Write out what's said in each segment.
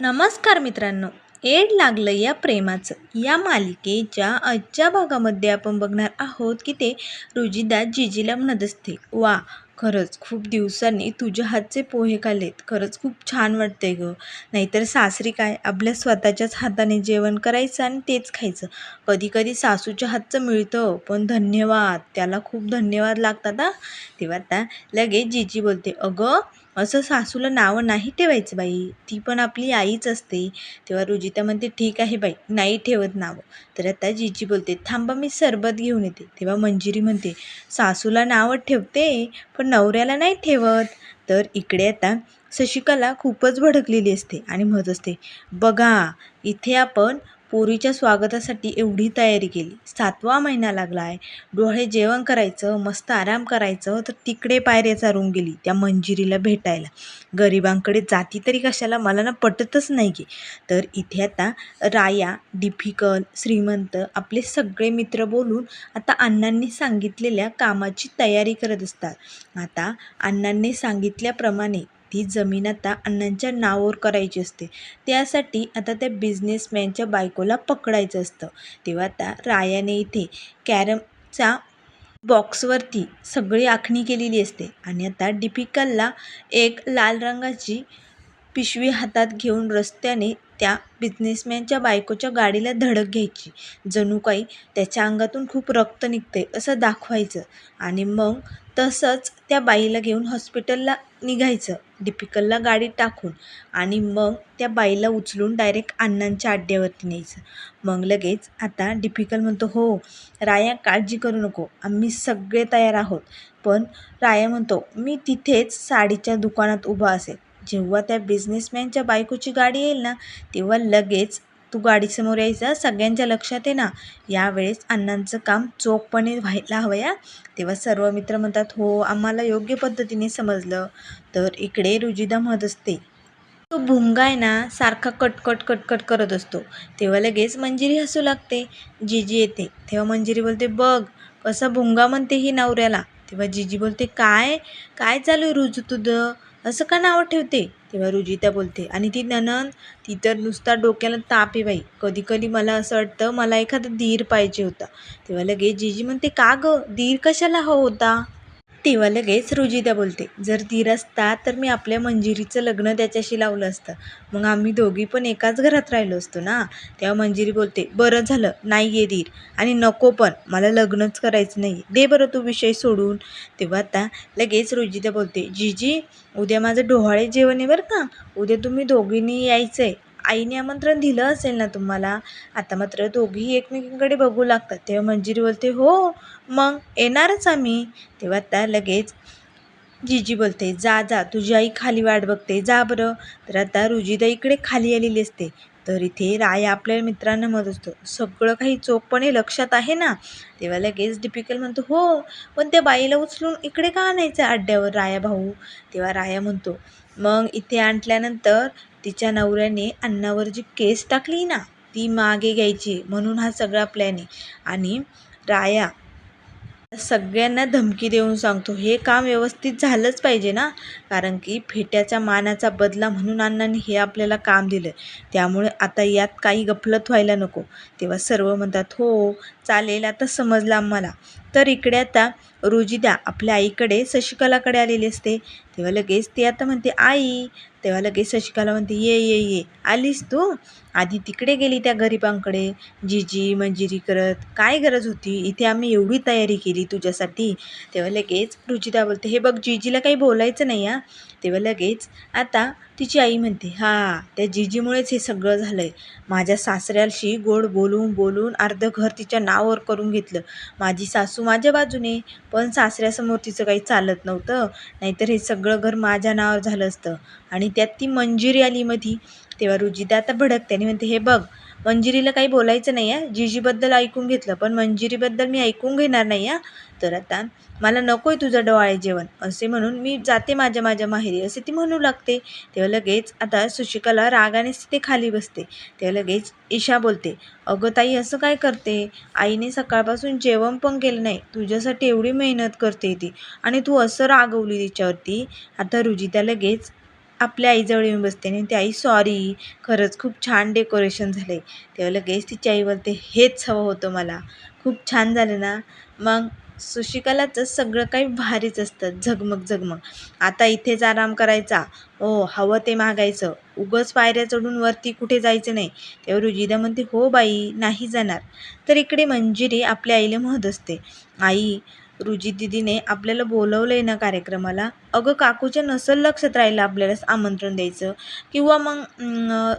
नमस्कार मित्रांनो एड लागलं या प्रेमाचं. या मालिकेच्या आजच्या भागामध्ये आपण बघणार आहोत की ते रुजिदा जिजीला म्हणत असते वा खरंच खूप दिवसांनी तुझ्या हातचे पोहे खाल्लेत. खरंच खूप छान वाटते गं. नाहीतर सासरी काय? आपल्या स्वतःच्याच हाताने जेवण करायचं आणि तेच खायचं. कधी कधी सासूच्या हातचं मिळतं पण धन्यवाद. त्याला खूप धन्यवाद लागतात हा. तेव्हा आता लगेच जिजी बोलते अगं असं सासूला नावं नाही ठेवायचं बाई. ती पण आपली आईच असते. तेव्हा रुजिता म्हणते ठीक आहे बाई नाही ठेवत नावं. तर आता जीजी बोलते थांबा मी सरबत घेऊन येते. तेव्हा मंजिरी म्हणते सासूला नावं ठेवते पण नवऱ्याला नाही ठेवत. तर इकडे आता शशिकला खूपच भडकलेली असते आणि म्हणत असते बघा इथे आपण पोरीच्या स्वागतासाठी एवढी तयारी केली. सातवा महिना लागला आहे डोळे जेवण करायचं मस्त आराम करायचं तर तिकडे पायऱ्या चारून गेली त्या मंजिरीला भेटायला. गरिबांकडे जाती तरी कशाला? मला ना पटतच नाही की. तर इथे आता राया डिफिकल श्रीमंत आपले सगळे मित्र बोलून आता अण्णांनी सांगितलेल्या कामाची तयारी करत असतात. आता अण्णांनी सांगितल्याप्रमाणे ही जमीन आता अण्णांच्या नावावर करायची असते. त्यासाठी आता त्या बिझनेसमॅनच्या बायकोला पकडायचं असतं. तेव्हा आता रायाने इथे कॅरमचा बॉक्सवरती सगळी आखणी केलेली असते. आणि आता डिपिकलला एक लाल रंगाची पिशवी हातात घेऊन रस्त्याने त्या बिझनेसमॅनच्या बायकोच्या गाडीला धडक घ्यायची. जणू काही त्याच्या अंगातून खूप रक्त निघते असं दाखवायचं. आणि मग तसंच त्या बाईला घेऊन हॉस्पिटलला निघायचं. डिपिकलला गाडीत टाकून आणि मग त्या बाईला उचलून डायरेक्ट अण्णांच्या अड्ड्यावरती न्यायचं. मग लगेच आता डिफिकल म्हणतो हो राया काळजी करू नको आम्ही सगळे तयार आहोत. पण राया म्हणतो मी तिथेच साडीच्या दुकानात उभा असेल. जेव्हा त्या बिझनेसमॅनच्या बायकोची गाडी येईल ना तेव्हा लगेच तू गाडीसमोर यायचा सगळ्यांच्या लक्षात आहे ना. यावेळेस अण्णांचं काम चोखपणे व्हायला हवं या. तेव्हा सर्व मित्र म्हणतात हो आम्हाला योग्य पद्धतीने समजलं. तर इकडे रुजिदा म्हणत असते तो भुंगा आहे ना सारखा कटकट कटकट करत असतो. तेव्हा लगेच मंजिरी हसू लागते. जिजी येते. तेव्हा मंजिरी बोलते बघ कसा भुंगा म्हणते ही नवऱ्याला. तेव्हा जिजी बोलते काय? काय चालू आहे रुजू तुझं? असं का नावं ठेवते? तेव्हा रुजिता बोलते आणि ती ननन ती तर नुसता डोक्याला ताप आहे बाई. कधी कधी मला असं वाटतं मला एखादा धीर पाहिजे होता. तेव्हा लगेच जीजी म्हणते का गं? धीर कशाला हवा होता? तेव्हा लगेच रुजिदा बोलते जर धीर असता तर मी आपल्या मंजिरीचं लग्न त्याच्याशी लावलं असतं. मग आम्ही दोघी पण एकाच घरात राहिलो असतो ना? तेव्हा मंजिरी बोलते बरं झालं नाही आहे धीर. आणि नको पण मला लग्नच करायचं नाही. दे बरं तू विषय सोडून. तेव्हा आता लगेच रुजिदा बोलते जीजी उद्या माझं डोहाळे जेवण आहे बरं का? उद्या तुम्ही दोघींनी यायचं आहे आईने आमंत्रण दिलं असेल ना तुम्हाला? आता मात्र दोघीही एकमेकींकडे बघू लागतात. तेव्हा मंजिरी बोलते हो मग येणारच आम्ही. तेव्हा आता लगेच जीजी बोलते जा जा तुझी आई खाली वाट बघते जा बरं. तर आता रुजिदा इकडे खाली आलेली असते. तर इथे राया आपल्या मित्रांना म्हणत असतो सगळं काही चोखपणे लक्षात आहे ना? तेव्हा लगेच डिपिकल म्हणतो हो पण त्या बाईला उचलून इकडे का आणायचं अड्ड्यावर राया भाऊ? तेव्हा राया म्हणतो मग इथे आणल्यानंतर तिच्या नवऱ्याने अन्नावर जी केस टाकली ना ती मागे घ्यायची म्हणून हा सगळा प्लॅन आहे. आणि राया सगळ्यांना धमकी देऊन सांगतो हे काम व्यवस्थित झालंच पाहिजे ना कारण की फेट्याचा मानाचा बदला म्हणून अण्णांनी हे आपल्याला काम दिलं त्यामुळे आता यात काही गफलत व्हायला नको. तेव्हा सर्व म्हणतात हो चालेल आता समजलं आम्हाला. तर इकडे आता रुजिदा आपल्या आईकडे शशिकलाकडे आलेली असते. तेव्हा लगेच ती आता म्हणते आई तेव्हा लगेच शशिकला म्हणते ये ये ये. आलीस तू? आधी तिकडे गेली त्या गरिबांकडे. जीजी मंजिरी करत. काय गरज होती? इथे आम्ही एवढी तयारी केली तुझ्यासाठी. तेव्हा लगेच रुचिता बोलते हे बघ जीजीला काही बोलायचं नाही हा. तेव्हा लगेच आता तिची आई म्हणते हा त्या जीजीमुळेच हे सगळं झालं आहे माझ्या सासऱ्याशी गोड बोलून बोलून अर्धं घर तिच्या नावावर करून घेतलं. माझी सासू माझ्या बाजूने पण सासऱ्यासमोर तिचं काही चालत नव्हतं. नाहीतर हे सगळं घर माझ्या नावावर झालं असतं. आणि त्यात ती मंजिरी आली मधी. तेव्हा रुजिता आता भडकते आणि म्हणते हे बघ मंजिरीला काही बोलायचं नाही आहे जिजीबद्दल ऐकून घेतलं पण मंजिरीबद्दल मी ऐकून घेणार नाही आहे तर आता मला नको आहे तुझं डोळे जेवण. असे म्हणून मी जाते माझ्या माझ्या माहेरी असे ती म्हणू लागते. तेव्हा लगेच आता सुशिकाला रागानेच ते खाली बसते. तेव्हा लगेच ईशा बोलते अगं ताई असं काय करते? आईने सकाळपासून जेवण पण केलं नाही. तुझ्यासाठी एवढी मेहनत करते ती आणि तू असं रागवली तिच्यावरती. आता रुजिता लगेच आपल्या आईजवळ येऊन बसते आणि ती आई सॉरी खरंच खूप छान डेकोरेशन झालं आहे तेव्हा लगेच तिच्या आई बोलते हेच हवं होतं मला. खूप छान झालं ना. मग सुशिकालाचं सगळं काही भारीच असतं. झगमग झगमग. आता इथेच आराम करायचा. हो हवं ते मागायचं. उगच पायऱ्या चढून वरती कुठे जायचं नाही. तेव्हा रुजिदा म्हणते हो बाई नाही जाणार. तर इकडे मंजिरी आपल्या आईला म्हणत असते आई रुजी दिदीने आपल्याला बोलवलं आहे ना कार्यक्रमाला अगं काकूच्या नसल लक्षात राहिलं आपल्याला आमंत्रण द्यायचं किंवा मग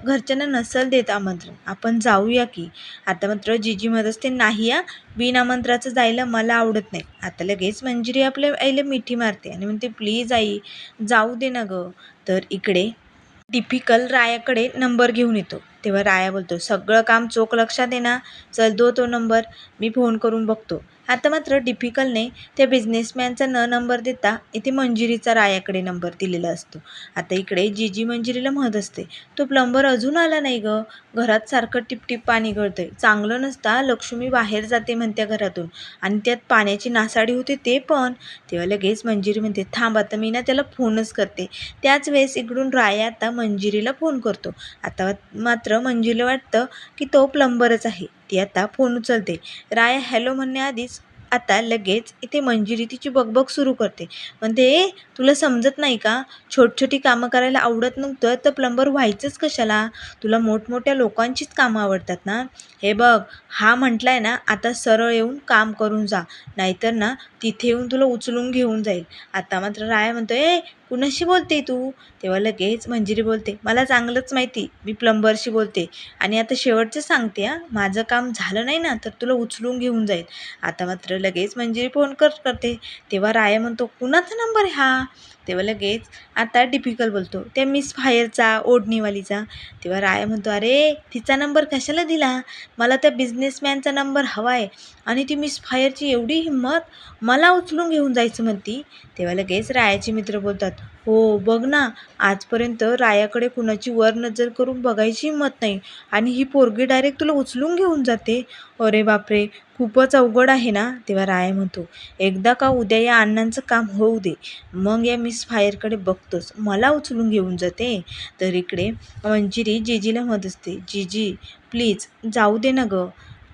घरच्यांना नसल देत आमंत्रण. आपण जाऊया की. आता मात्र जीजी म्हणत असते नाही या बिनामंत्राचं जायला मला आवडत नाही. आता लगेच मंजिरी आपल्या आईला मिठी मारते आणि म्हणते प्लीज आई जाऊ दे ना गं. तर इकडे टिपिकल रायाकडे नंबर घेऊन येतो. तेव्हा राया बोलतो सगळं काम चोख लक्षात येणार चल दो तो नंबर मी फोन करून बघतो. आता मात्र डिफिकल्टने त्या बिझनेसमॅनचा न नंबर देता इथे मंजिरीचा रायाकडे नंबर दिलेला असतो. आता इकडे जी जी मंजिरीला म्हणत असते तो प्लंबर अजून आला नाही गं. घरात सारखं टिपटिप पाणी गळतंय. चांगलं नसता लक्ष्मी बाहेर जाते म्हणत्या घरातून. आणि त्यात पाण्याची नासाडी होते ते पण. तेव्हा लगेच मंजिरी म्हणते थांब आता मी ना त्याला फोनच करते. त्याच वेळेस इकडून राया आता मंजिरीला फोन करतो. आता मात्र मंजिरीला वाटतं की तो प्लंबरच आहे. ती आता फोन उचलते. राया हॅलो म्हणण्याआधीच आता लगेच इथे मंजिरी तिची बकबक सुरू करते. म्हणते ए तुला समजत नाही का? छोटछोटी कामं करायला आवडत नव्हतं तर प्लंबर व्हायचंच कशाला? तुला मोठमोठ्या लोकांचीच कामं आवडतात ना? हे बघ हा म्हटलाय ना आता सरळ येऊन काम करून जा. नाहीतर ना तिथे येऊन तुला उचलून घेऊन जाईल. आता मात्र राया म्हणतो ए कुणाशी बोलते तू? तेव्हा लगेच मंजिरी बोलते मला चांगलंच माहिती मी प्लंबरशी बोलते आणि आता शेवटचं सांगते हां माझं काम झालं नाही ना तर तुला उचलून घेऊन जाईल. आता मात्र लगेच मंजिरी फोन कर करते. तेव्हा राया म्हणतो कुणाचा नंबर आहे हा? तेव्हा लगेच आता डिफिकल्ट बोलतो. त्या मिस फायरचा ओढणीवालीचा. तेव्हा राया म्हणतो अरे तिचा नंबर कशाला दिला? मला त्या बिझनेसमॅनचा नंबर हवा आहे आणि ती मिस फायरची एवढी हिंमत मला उचलून घेऊन जायचं म्हणती. तेव्हा लगेच रायाचे मित्र बोलतात हो बघ ना. आजपर्यंत रायाकडे कुणाची वर नजर करून बघायची हिंमत नाही. आणि ही पोरगी डायरेक्ट तुला उचलून घेऊन जाते. अरे बापरे खूपच अवघड आहे ना? तेव्हा राया म्हणतो एकदा का उद्या या अण्णांचं काम होऊ दे. मग या मिस फायरकडे बघतोच मला उचलून घेऊन जाते. तर इकडे मंजिरी जेजीला म्हणत असते जीजी प्लीज जाऊ दे ना गं.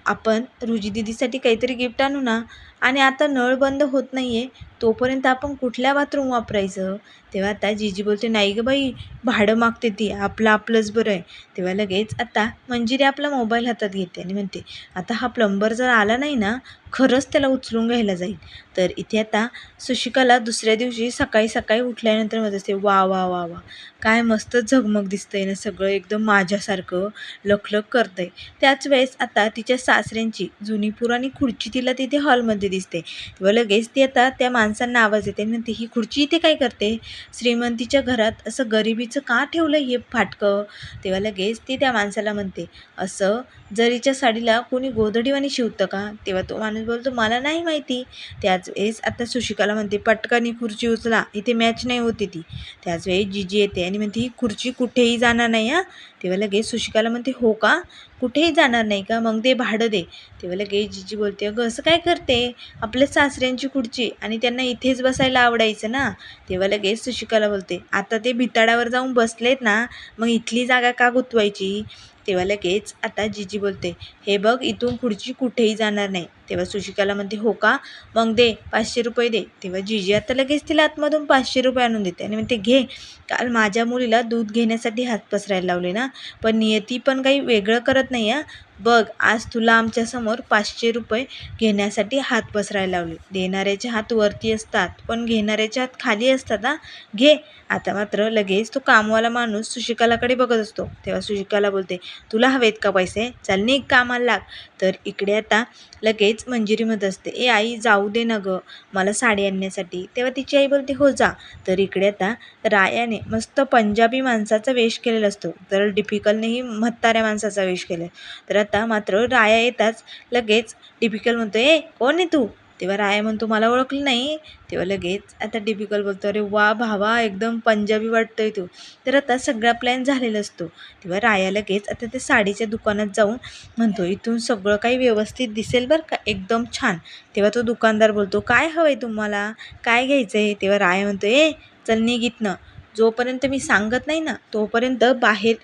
आपण रुजी दीदीसाठी काहीतरी गिफ्ट आणू ना. आणि आता नळ बंद होत नाही आहे तोपर्यंत आपण कुठल्या बाथरूम वापरायचं? तेव्हा आता जीजी बोलते नाही गं बाई भाडं मागते ती आपलं आपलंच बरं आहे. तेव्हा लगेच आता मंजिरी आपला मोबाईल हातात घेते आणि म्हणते आता हा प्लंबर जर आला नाही ना खरंच त्याला उचलून घ्यायला जाईल. तर इथे आता सुशिकाला दुसऱ्या दिवशी सकाळी सकाळी उठल्यानंतर म्हणत असते. वा वा वा वा. काय मस्त झगमग दिसतंय ना सगळं. एकदम माझ्यासारखं लखलख करतंय. त्याच वेळेस आता तिच्या सासऱ्यांची जुनी पुराणी खुर्ची तिला तिथे हॉलमध्ये दिसते. तेव्हा लगेच ती आता त्या माणसांना आवाज येते आणि म्हणते ही खुर्ची इथे काय करते? श्रीमंतीच्या घरात असं गरिबीचं का ठेवलं हे फाटकं? तेव्हा लगेच ती त्या माणसाला म्हणते असं जरीच्या साडीला कोणी गोधडीवाणी शिवतं का? तेव्हा तो माणूस बोलतो मला नाही माहिती. त्याच वेळेस आता सुशिकाला म्हणते पटकन खुर्ची उचला इथे मॅच नाही होती ती. त्याच वेळेस जीजी येते आणि म्हणते ही खुर्ची कुठेही जाणार नाही हां. तेव्हा लगेच सुशिकाला म्हणते हो का? कुठेही जाणार नाही का? मग दे भाडं दे. तेव्हा लगेच जीजी बोलते अगं असं काय करते? आपल्या सासऱ्यांची खुर्ची आणि त्यांना इथेच बसायला आवडायचं ना? तेव्हा लगेच सुशिकाला बोलते आता ते भिताडावर जाऊन बसलेत ना मग इथली जागा का गुतवायची? तेव्हा लगेच आता जीजी बोलते हे बघ इथून खुर्ची कुठेही जाणार नाही. तेव्हा सुशिकाला म्हणते हो का? मग दे पाचशे रुपये दे. तेव्हा जीजी आता लगेच तिला आतमधून पाचशे रुपये आणून देते. आणि म्हणते घे काल माझ्या मुलीला दूध घेण्यासाठी हात पसरायला लावले ना पण नियती पण काही वेगळं करत नाही हां बघ आज तुला आमच्यासमोर पाचशे रुपये घेण्यासाठी हात पसरायला लावले. देणाऱ्याचे हात वरती असतात पण घेणाऱ्याचे हात खाली असतात हां? घे. आता मात्र लगेच तो कामवाला माणूस सुशिकालाकडे बघत असतो. तेव्हा सुशिकाला बोलते तुला हवेत का पैसे? चल नी कामाला लाग. तर इकडे आता लगेच मंजिरी म्हणत असते. ए आई जाऊ दे ना गं मला साडी आणण्यासाठी. तेव्हा तिची आई बोलते हो जा. तर इकडे आता रायाने मस्त पंजाबी माणसाचा वेश केलेला असतो. तर डिफिकल्टनेही म्हाताऱ्या माणसाचा वेश केला तर आता मात्र राया येताच लगेच डिफिकल म्हणतो ए कोण आहे तू? तेव्हा राया म्हणतो मला ओळखलं नाही. तेव्हा लगेच आता डिफिकल बोलतो अरे वा भावा एकदम पंजाबी वाटतोय तू. तर आता सगळा प्लॅन झालेला असतो. तेव्हा राया लगेच आता त्या साडीच्या दुकानात जाऊन म्हणतो इथून सगळं काही व्यवस्थित दिसेल बरं का? एकदम छान. तेव्हा तो दुकानदार बोलतो काय हवं आहे तुम्हाला? काय घ्यायचं आहे तेव्हा राया म्हणतो ए चल निघ इथनं. जोपर्यंत मी सांगत नाही ना तोपर्यंत बाहेर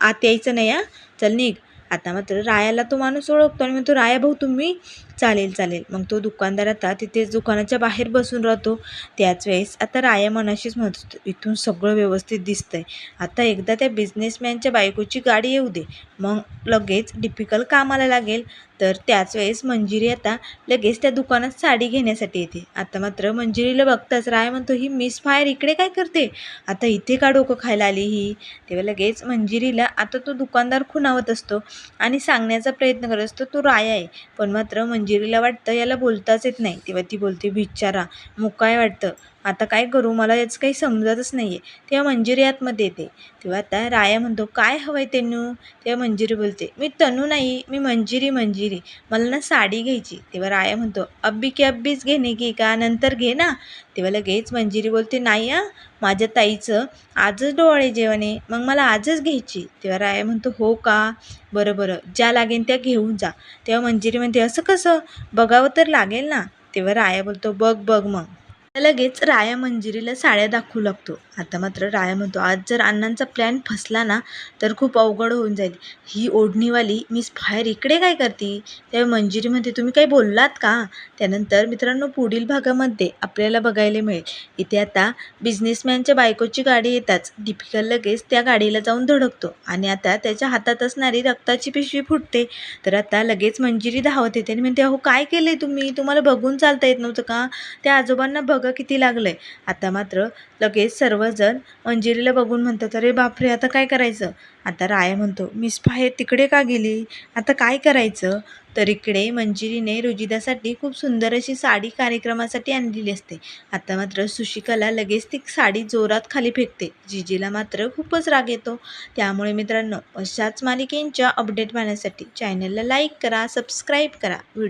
आत यायचं नाही हां. चल निघ. आता मात्र रायाला तो माणूस ओळखतो आणि म्हणतो राया भाऊ तुम्ही चालेल चालेल. मग तो दुकानदार आता तिथेच दुकानाच्या बाहेर बसून राहतो. त्याच वेळेस आता राया मनाशीच म्हणत होतो इथून सगळं व्यवस्थित दिसतंय. आता एकदा त्या बिझनेसमॅनच्या बायकोची गाडी येऊ दे. मग लगेच डिपिकल कामाला लागेल. तर त्याच वेळेस मंजिरी आता लगेच त्या दुकानात साडी घेण्यासाठी येते. आता मात्र मंजिरीला बघताच राय म्हणतो ही मिस फायर इकडे काय करते? आता इथे का डोकं खायला आली ही? तेव्हा लगेच मंजिरीला आता तो दुकानदार खुणावत असतो आणि सांगण्याचा प्रयत्न करत असतो तो राया आहे. पण मात्र मंजिरीला वाटतं याला बोलताच येत नाही. तेव्हा ती बोलते बिचारा मुकाय वाटतं. आता काय करू? मला याचं काही समजतच नाही आहे तेव्हा मंजिरी आतमध्ये येते. तेव्हा आता राया म्हणतो काय हवं आहे तनू? तेव्हा मंजिरी बोलते मी तनू नाही मी मंजिरी मंजिरी. मला ना साडी घ्यायची. तेव्हा राया म्हणतो अब्बी की अब्बीच घेणे की का? नंतर घे ना. तेव्हा लगेच मंजिरी बोलते नाही आ माझ्या ताईचं आजच डोळे जेवण आहे मग मला आजच घ्यायची. तेव्हा राया म्हणतो हो का? बरं बरं. ज्या लागेल त्या घेऊन जा. तेव्हा मंजिरी म्हणते असं कसं? बघावं तर लागेल ना. तेव्हा राया बोलतो बघ बघ मग. लगेच राया मंजिरीला साड्या दाखवू लागतो. आता मात्र राया म्हणतो आज जर अण्णांचा प्लॅन फसला ना तर खूप अवघड होऊन जाईल. ही ओढणीवाली मिस फायर इकडे काय करते? त्यावेळी मंजिरी म्हणते तुम्ही काही बोललात का? त्यानंतर मित्रांनो पुढील भागामध्ये आपल्याला बघायला मिळेल. इथे आता बिझनेसमॅनच्या बायकोची गाडी येताच दीपिका लगेच त्या गाडीला जाऊन धडकतो आणि आता त्याच्या हातात असणारी रक्ताची पिशवी फुटते. तर आता लगेच मंजिरी धावत येते आणि म्हणते अहो काय केलंय तुम्ही? तुम्हाला बघून चालता येत नव्हतं का? त्या आजोबांना बघ किती लागलंय. आता मात्र लगेच सर्वजण मंजिरीला बघून म्हणतात अरे बापरे आता काय करायचं? आता राया म्हणतो मिस फायर तिकडे का गेली? आता काय करायचं? तर इकडे मंजिरीने रुजिदासाठी खूप सुंदर अशी साडी कार्यक्रमासाठी आणलेली असते. आता मात्र सुशिकाला लगेच ती साडी जोरात खाली फेकते. जिजीला मात्र खूपच राग येतो. त्यामुळे मित्रांनो अशाच मालिकेंच्या अपडेट पाहण्यासाठी चॅनलला लाईक करा सबस्क्राईब करा.